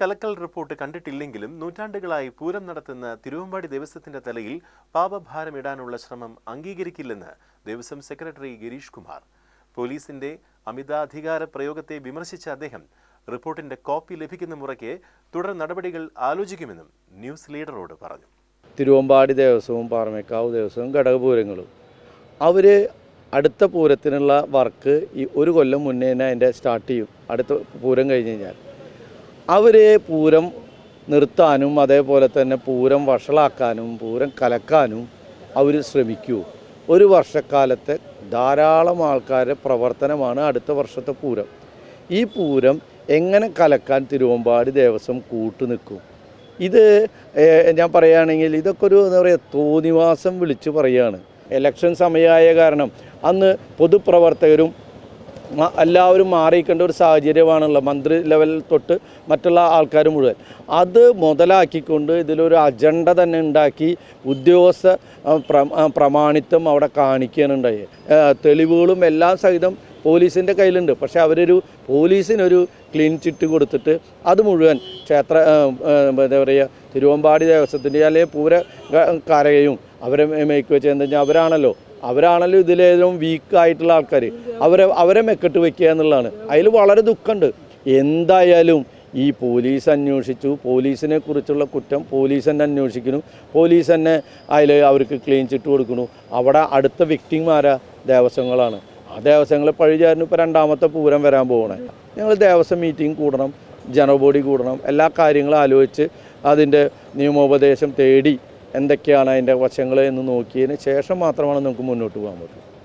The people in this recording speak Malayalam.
കലക്കൽ റിപ്പോർട്ട് കണ്ടിട്ടില്ലെങ്കിലും നൂറ്റാണ്ടുകളായി പൂരം നടത്തുന്ന തിരുവമ്പാടി ദേവസ്വത്തിന്റെ തലയിൽ പാപഭാരമിടാനുള്ള ശ്രമം അംഗീകരിക്കില്ലെന്ന് ദേവസ്വം സെക്രട്ടറി ഗിരീഷ് കുമാർ. പോലീസിന്റെ അമിതാധികാര പ്രയോഗത്തെ വിമർശിച്ച അദ്ദേഹം റിപ്പോർട്ടിന്റെ കോപ്പി ലഭിക്കുന്ന മുറയ്ക്ക് തുടർ നടപടികൾ ആലോചിക്കുമെന്നും ന്യൂസ് ലീഡറോട് പറഞ്ഞു. തിരുവമ്പാടി ദേവസ്വവും പാറമേക്കാവ് ദേവസ്വവും ഘടകപൂരങ്ങളും. അവർ അടുത്ത പൂരത്തിനുള്ള വർക്ക് ഈ ഒരു കൊല്ലം മുന്നേ തന്നെ അതിന്റെ സ്റ്റാർട്ട് ചെയ്യും. അടുത്ത പൂരം കഴിഞ്ഞ് കഴിഞ്ഞാൽ. അവർ പൂരം നിർത്താനും അതേപോലെ തന്നെ പൂരം വഷളാക്കാനും പൂരം കലക്കാനും അവർ ശ്രമിക്കൂ. ഒരു വർഷക്കാലത്തെ ധാരാളം ആൾക്കാരുടെ പ്രവർത്തനമാണ് അടുത്ത വർഷത്തെ പൂരം. ഈ പൂരം എങ്ങനെ കലക്കാൻ തിരുവമ്പാടി ദേവസ്വം കൂട്ടു നിൽക്കും? ഇത് ഞാൻ പറയുകയാണെങ്കിൽ ഇതൊക്കെ ഒരു എന്താ പറയുക തോന്നിവാസം വിളിച്ച് പറയുകയാണ്. ഇലക്ഷൻ സമയമായ കാരണം അന്ന് പൊതുപ്രവർത്തകരും എല്ലാവരും മാറിയിക്കേണ്ട ഒരു സാഹചര്യമാണുള്ള മന്ത്രി ലെവൽ തൊട്ട് മറ്റുള്ള ആൾക്കാർ മുഴുവൻ. അത് മുതലാക്കിക്കൊണ്ട് ഇതിലൊരു അജണ്ട തന്നെ ഉണ്ടാക്കി ഉദ്യോഗസ്ഥ പ്ര- പ്രമാണിത്വം അവിടെ കാണിക്കാനുണ്ടായി. തെളിവുകളും എല്ലാം സഹിതം പോലീസിന്റെ കയ്യിലുണ്ട്. പക്ഷേ അവരൊരു പോലീസിനൊരു ക്ലീൻ ചിറ്റ് കൊടുത്തിട്ട് അത് മുഴുവൻ ക്ഷേത്ര എന്താ പറയുക തിരുവമ്പാടി ദേവസ്വത്തിന്റെ അല്ലെങ്കിൽ പൂര കരയും അവരെ എന്താ വെച്ചാൽ അവരാണല്ലോ. അവരാണല്ലോ ഇതിലേറ്റവും വീക്കായിട്ടുള്ള ആൾക്കാർ. അവരെ അവരെ മെക്കെട്ട് വെക്കുക എന്നുള്ളതാണ്. അതിൽ വളരെ ദുഃഖമുണ്ട്. എന്തായാലും ഈ പോലീസ് അന്വേഷിച്ചു. പോലീസിനെ കുറിച്ചുള്ള കുറ്റം പോലീസ് തന്നെ അന്വേഷിക്കുന്നു. പോലീസ് തന്നെ അതിൽ അവർക്ക് ക്ലീൻ ചിട്ട് കൊടുക്കുന്നു. അവിടെ അടുത്ത വിക്ടിമാരാ ദേവസ്വങ്ങളാണ്. ആ ദേവസ്വങ്ങളെ പഴിചാരന് ഇപ്പോൾ രണ്ടാമത്തെ പൂരം വരാൻ പോകണേ ഞങ്ങൾ ദേവസ്വം മീറ്റിംഗ് കൂടണം ജനബോഡി കൂടണം എല്ലാ കാര്യങ്ങളും ആലോചിച്ച് അതിന്റെ നിയമോപദേശം തേടി എന്തൊക്കെയാണ് അതിന്റെ വശങ്ങൾ എന്ന് നോക്കിയതിന് ശേഷം മാത്രമാണ് നമുക്ക് മുന്നോട്ട് പോകാൻ പറ്റും